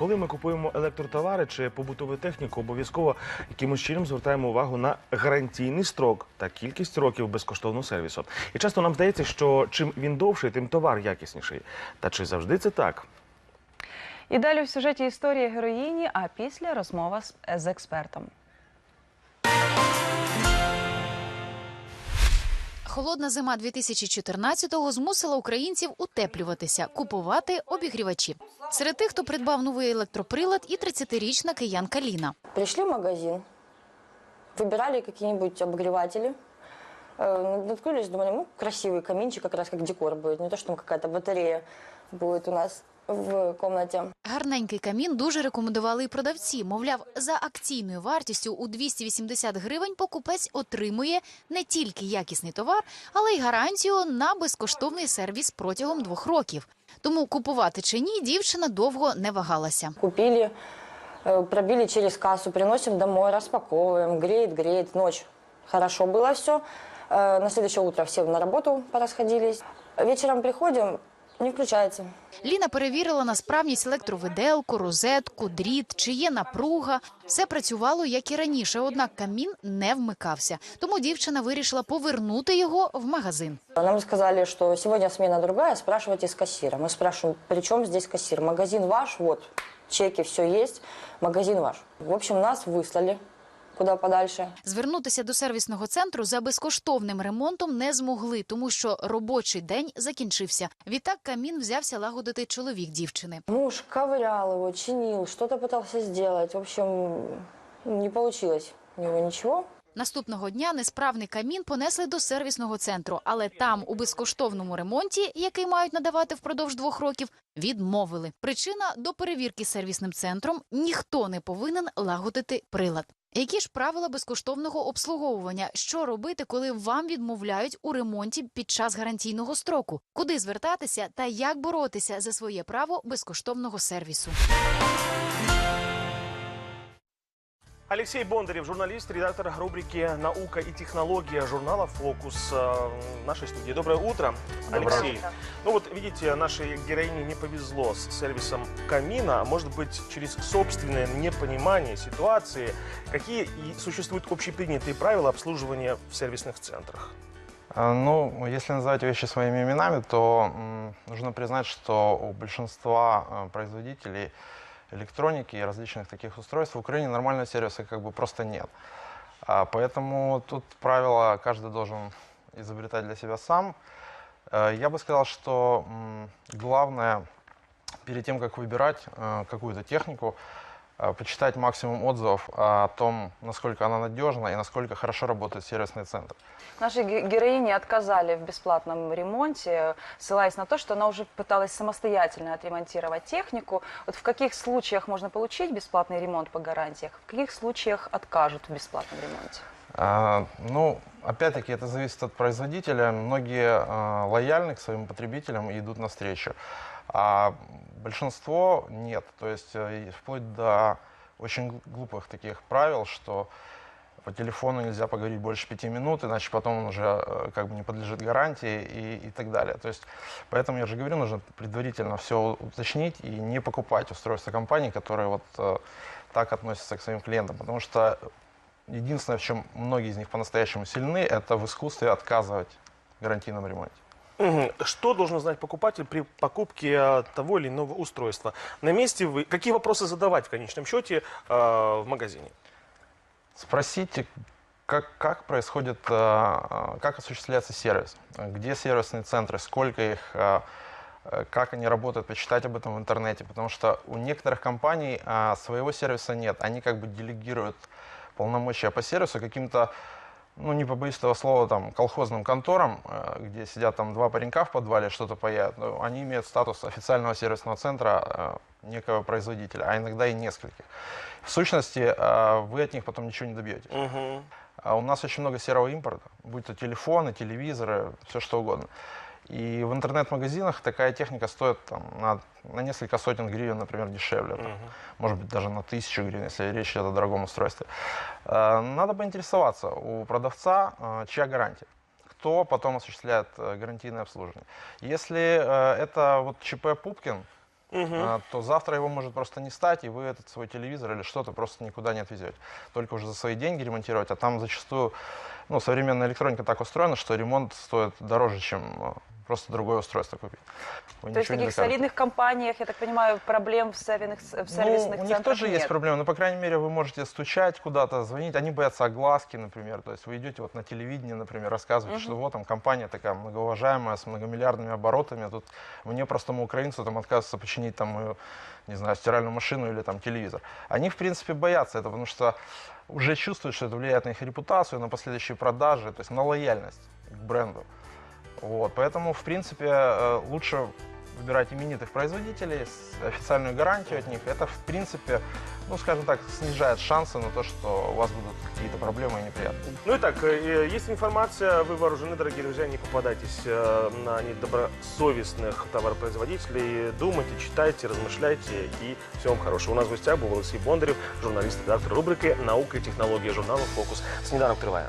коли ми купуємо електротовари чи побутову техніку, обов'язково якимось чином звертаємо увагу на гарантійний строк та кількість років безкоштовного сервісу. І часто нам здається, що чим він довший, тим товар якісніший. Та чи завжди це так? І далі в сюжеті історії героїні, а після розмова з, експертом. Холодна зима 2014-го змусила українців утеплюватися, купувати обігрівачі. Серед тих, хто придбав новий електроприлад, і 30-річна киянка Ліна. Пришли в магазин, выбирали какие-нибудь обогреватели, э, наткнулись, думали, ну, красивый каминчик, как раз как декор будет, не то, что там какая-то батарея будет у нас в комнате. Гарненький камін дуже рекомендували і продавці. Мовляв, за акційною вартістю у 280 гривень покупець отримує не тільки якісний товар, але й гарантію на безкоштовний сервіс протягом двох років. Тому купувати чи ні, дівчина довго не вагалася. Купили, э, пробили через кассу, приносим домой, распаковываем, греет, греет, ночь. Хорошо было все. На следующее утро все на работу порасходились. Вечером приходим, не включается. Ліна перевірила на справність електровиделку, розетку, дріт, чи є напруга. Все працювало як і раніше, однак камін не вмикався. Тому дівчина вирішила повернути його в магазин. Нам сказали, что сегодня смена другая, спрашивайте с кассира. Мы спрашиваем, при чем здесь кассир? Магазин ваш, вот, чеки, все есть, магазин ваш. В общем, нас выслали куда подальше. Звернутися до сервісного центру за безкоштовним ремонтом не змогли, тому що робочий день закінчився. Відтак камін взявся лагодити чоловік дівчини. Муж ковырял его, чинил, что-то пытался сделать. В общем, не получилось у него ничего. Наступного дня несправний камін понесли до сервісного центру, але там, у безкоштовному ремонті, який мають надавати впродовж двох років, відмовили. Причина до перевірки сервісним центром ніхто не повинен лагодити прилад. Які ж правила безкоштовного обслуговування? Що робити, коли вам відмовляють у ремонті під час гарантійного строку? Куди звертатися та як боротися за своє право безкоштовного сервісу? Алексей Бондарев, журналист, редактор рубрики «Наука и технология» журнала «Фокус» э, в нашей студии. Доброе утро, Доброе Алексей. Ну вот, видите, нашей героине не повезло с сервисом камина. Может быть, через собственное непонимание ситуации, какие и существуют общепринятые правила обслуживания в сервисных центрах? А, Ну, если называть вещи своими именами, то нужно признать, что у большинства э, производителей электроники и различных таких устройств в Украине нормального сервиса как бы просто нет. А, Поэтому тут правило каждый должен изобретать для себя сам. Э, Я бы сказал, что главное перед тем, как выбирать э, какую-то технику, почитать максимум отзывов о том, насколько она надежна и насколько хорошо работает сервисный центр. Нашей ге- героине отказали в бесплатном ремонте, ссылаясь на то, что она уже пыталась самостоятельно отремонтировать технику. Вот в каких случаях можно получить бесплатный ремонт по гарантиях, в каких случаях откажут в бесплатном ремонте? А, Ну, опять-таки, это зависит от производителя. Многие а, лояльны к своим потребителям и идут навстречу. А большинство нет. То есть э, вплоть до очень гл- глупых таких правил, что по телефону нельзя поговорить больше пяти минут, иначе потом он уже э, как бы не подлежит гарантии и, и так далее. То есть, поэтому я же говорю, нужно предварительно все уточнить и не покупать устройства компаний, которые вот э, так относятся к своим клиентам, потому что единственное, в чем многие из них по-настоящему сильны, это в искусстве отказывать в гарантийном ремонте. Что должен знать покупатель при покупке э, того или иного устройства? На месте вы... Какие вопросы задавать в конечном счете э, в магазине? Спросите, как, как происходит, э, э, как осуществляется сервис, где сервисные центры, сколько их, э, э, как они работают, почитать об этом в интернете, потому что у некоторых компаний э, своего сервиса нет, они как бы делегируют полномочия по сервису каким-то, ну не побоюсь этого слова, там, колхозным конторам, э, где сидят там два паренька в подвале, что-то паят, Ну, они имеют статус официального сервисного центра э, некого производителя, а иногда и нескольких. В сущности, э, вы от них потом ничего не добьетесь. Мгм. А у нас очень много серого импорта, будь то телефоны, телевизоры, все что угодно. И в интернет-магазинах такая техника стоит там, на, на несколько сотен гривен, например, дешевле. там. Может быть, даже на тысячу гривен, если речь идет о дорогом устройстве. Э, Надо поинтересоваться у продавца, э, чья гарантия. Кто потом осуществляет э, гарантийное обслуживание. Если это вот ЧП Пупкин, а, то завтра его может просто не стать, и вы этот свой телевизор или что-то просто никуда не отвезете. Только уже за свои деньги ремонтировать, а там зачастую ну, современная электроника так устроена, что ремонт стоит дороже, чем просто другое устройство купить. Вы То есть в таких солидных компаниях, я так понимаю, проблем в сервисных, в сервисных ну, у них тоже нет. есть проблемы, но, по крайней мере, вы можете стучать куда-то, звонить. Они боятся огласки, например. То есть вы идете вот на телевидение, например, рассказываете, что вот там компания такая многоуважаемая, с многомиллиардными оборотами, а тут мне, простому украинцу, там отказывается починить там мою, не знаю, стиральную машину или там телевизор. Они, в принципе, боятся этого, потому что уже чувствуют, что это влияет на их репутацию, на последующие продажи, то есть на лояльность к бренду. Вот, поэтому, в принципе, э, лучше выбирать именитых производителей, с официальную гарантию от них. Это, в принципе, ну, скажем так, снижает шансы на то, что у вас будут какие-то проблемы и неприятности. Ну и так, э, есть информация, вы вооружены, дорогие друзья, не попадайтесь э, на недобросовестных товаропроизводителей. Думайте, читайте, размышляйте и всего вам хорошего. У нас в гостях був Олексій Бондарів, журналіст, редактор рубрики «Наука і технології» журналу «Фокус». Сніданок триває.